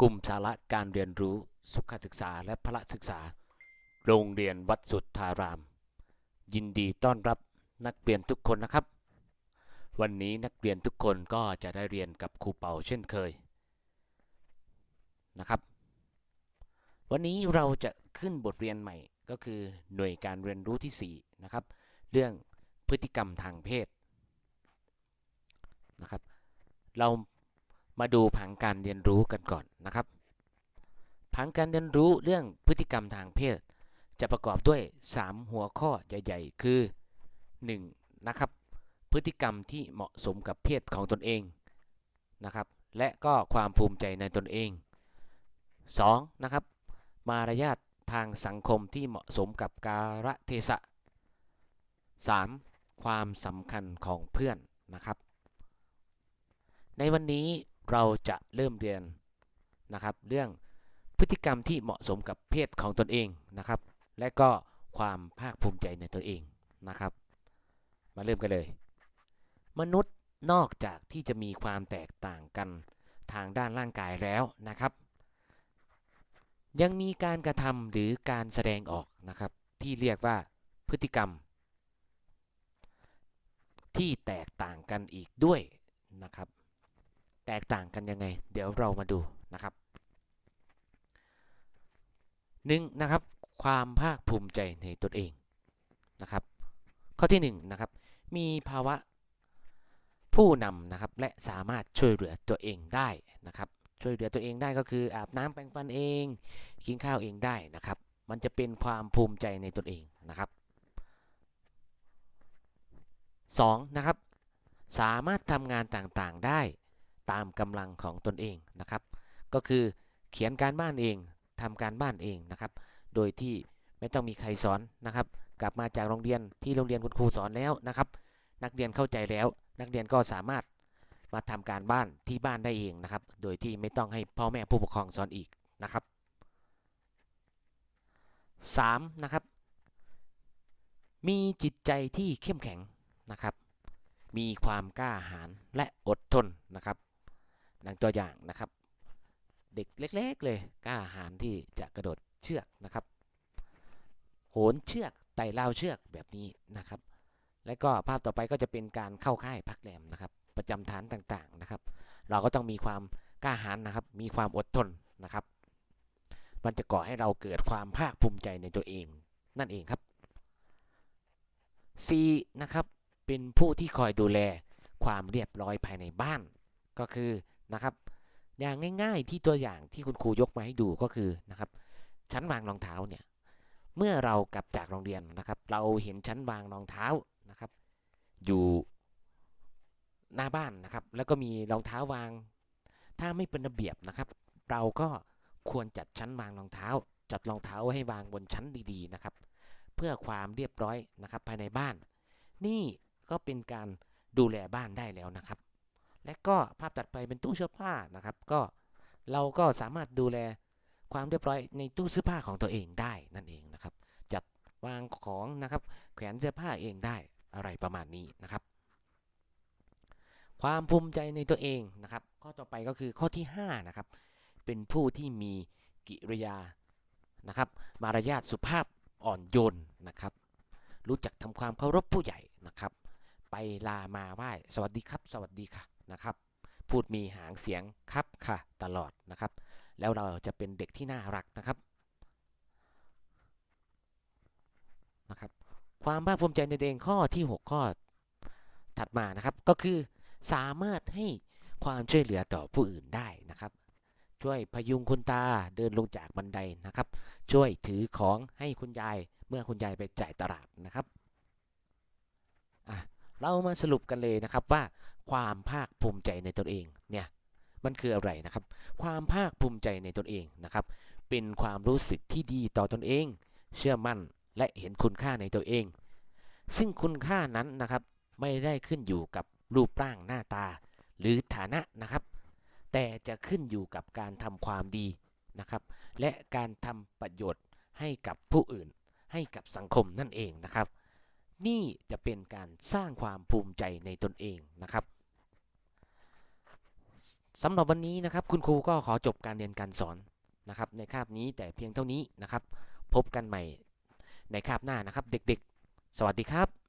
กลุ่มสาระการเรียนรู้สุขศึกษาและพละศึกษา โรงเรียนวัดสุทธาราม ยินดีต้อนรับนักเรียนทุกคนนะครับ วันนี้นักเรียนทุกคนก็จะได้เรียนกับครูเป่าเช่นเคยนะครับ วันนี้เราจะขึ้นบทเรียนใหม่ก็คือหน่วยการเรียนรู้ที่ 4 นะครับ เรื่องพฤติกรรมทางเพศนะครับ เรา มาดูผังการเรียนรู้กันก่อนนะครับ ผังการเรียนรู้เรื่องพฤติกรรมทางเพศ จะประกอบด้วย 3 หัวข้อใหญ่ ๆ คือ 1. นะครับพฤติกรรมที่เหมาะสมกับเพศของตนเองนะครับ และก็ความภูมิใจในตนเอง 2. นะครับ มารยาททางสังคมที่เหมาะสมกับกาลเทศะ 3. ความสำคัญของเพื่อนนะครับ ในวันนี้ เราจะเริ่มเรียนนะครับ เรื่องพฤติกรรมที่เหมาะสมกับเพศของตนเองนะครับ และก็ความภาคภูมิใจในตนเองนะครับ มาเริ่มกันเลย มนุษย์นอกจากที่จะมีความแตกต่างกันทางด้านร่างกายแล้วนะครับ ยังมีการกระทำหรือการแสดงออกนะครับ ที่เรียกว่าพฤติกรรม ที่แตกต่างกันอีกด้วยนะครับ แตกต่างกันยังไง เดี๋ยวเรามาดูนะครับหนึ่งนะครับ ความภาคภูมิใจในตนเองนะครับ ข้อที่หนึ่งนะครับ มีภาวะผู้นำนะครับ และสามารถช่วยเหลือตัวเองได้นะครับ ช่วยเหลือตัวเองได้ก็คืออาบน้ำแปรงฟันเอง กินข้าวเองได้นะครับ มันจะเป็นความภูมิใจในตนเองนะครับสองนะครับ สามารถทำงานต่างๆได้ ตามกำลังของตนเองนะครับ ก็คือเขียนการบ้านเองทำการบ้านเองนะครับ โดยที่ไม่ต้องมีใครสอนนะครับ กลับมาจากโรงเรียนที่โรงเรียนคุณครูสอนแล้วนะครับ นักเรียนเข้าใจแล้ว นักเรียนก็สามารถมาทำการบ้านที่บ้านได้เองนะครับ โดยที่ไม่ต้องให้พ่อแม่ผู้ปกครองสอนอีกนะครับ 3. นะครับ มีจิตใจที่เข้มแข็งนะครับ มีความกล้าหาญและอดทนนะครับ ดังตัวอย่างนะครับ เด็กเล็กๆเลยกล้าหาญที่จะกระโดดเชือกนะครับ โหนเชือกไต่ราวเชือกแบบนี้นะครับ และก็ภาพต่อไปก็จะเป็นการเข้าค่ายพักแรมนะครับ ประจำฐานต่างๆนะครับ เราก็ต้องมีความกล้าหาญนะครับ มีความอดทนนะครับ มันจะก่อให้เราเกิดความภาคภูมิใจในตัวเอง นั่นเองครับ C นะครับเป็นผู้ที่คอยดูแลความเรียบร้อยภายในบ้าน ก็คือ นะครับ อย่างง่ายๆที่ตัวอย่างที่คุณครูยกมาให้ดูก็คือนะครับ ชั้นวางรองเท้าเนี่ย เมื่อเรากลับจากโรงเรียนนะครับ เราเห็นชั้นวางรองเท้านะครับ อยู่หน้าบ้านนะครับ แล้วก็มีรองเท้าวาง ถ้าไม่เป็นระเบียบนะครับ เราก็ควรจัดชั้นวางรองเท้า จัดรองเท้าให้วางบนชั้นดีๆนะครับ เพื่อความเรียบร้อยนะครับภายในบ้าน นี่ก็เป็นการดูแลบ้านได้แล้วนะครับ และก็ภาพตัดไปเป็นตู้เสื้อผ้านะครับ ก็เราก็สามารถดูแลความเรียบร้อยในตู้เสื้อผ้าของตัวเองได้นั่นเองนะครับ จัดวางของนะครับ แขวนเสื้อผ้าเองได้อะไรประมาณนี้นะครับ ความภูมิใจในตัวเองนะครับ ข้อต่อไปก็คือข้อที่5นะครับเป็นผู้ที่มีกิริยานะครับ มารยาทสุภาพอ่อนโยนนะครับ รู้จักทำความเคารพผู้ใหญ่นะครับ ไปลามาไหว้สวัสดีครับ สวัสดีค่ะ นะครับ พูดมีหางเสียงครับค่ะตลอดนะครับ แล้วเราจะเป็นเด็กที่น่ารักนะครับนะครับ ความภาคภูมิใจในตัวเองข้อที่ 6 ข้อถัดมานะครับ ก็คือสามารถให้ความช่วยเหลือต่อผู้อื่นได้นะครับ ช่วยพยุงคุณตาเดินลงจากบันไดนะครับ ช่วยถือของให้คุณยายเมื่อคุณยายไปจ่ายตลาดนะครับ เรามาสรุปกันเลยนะครับว่าความภาคภูมิใจในตนเองเนี่ยมันคืออะไรนะครับ ความภาคภูมิใจในตนเองนะครับ เป็นความรู้สึกที่ดีต่อตนเอง เชื่อมั่นและเห็นคุณค่าในตัวเอง ซึ่งคุณค่านั้นนะครับไม่ได้ขึ้นอยู่กับรูปร่างหน้าตา หรือฐานะนะครับ แต่จะขึ้นอยู่กับการทำความดีนะครับ และการทำประโยชน์ให้กับผู้อื่น ให้กับสังคมนั่นเองนะครับ นี่จะเป็นการสร้างความภูมิใจในตนเองนะครับสำหรับวันนี้นะครับ คุณครูก็ขอจบการเรียนการสอนนะครับ ในคาบนี้แต่เพียงเท่านี้นะครับ พบกันใหม่ในคาบหน้านะครับ เด็กๆ สวัสดีครับ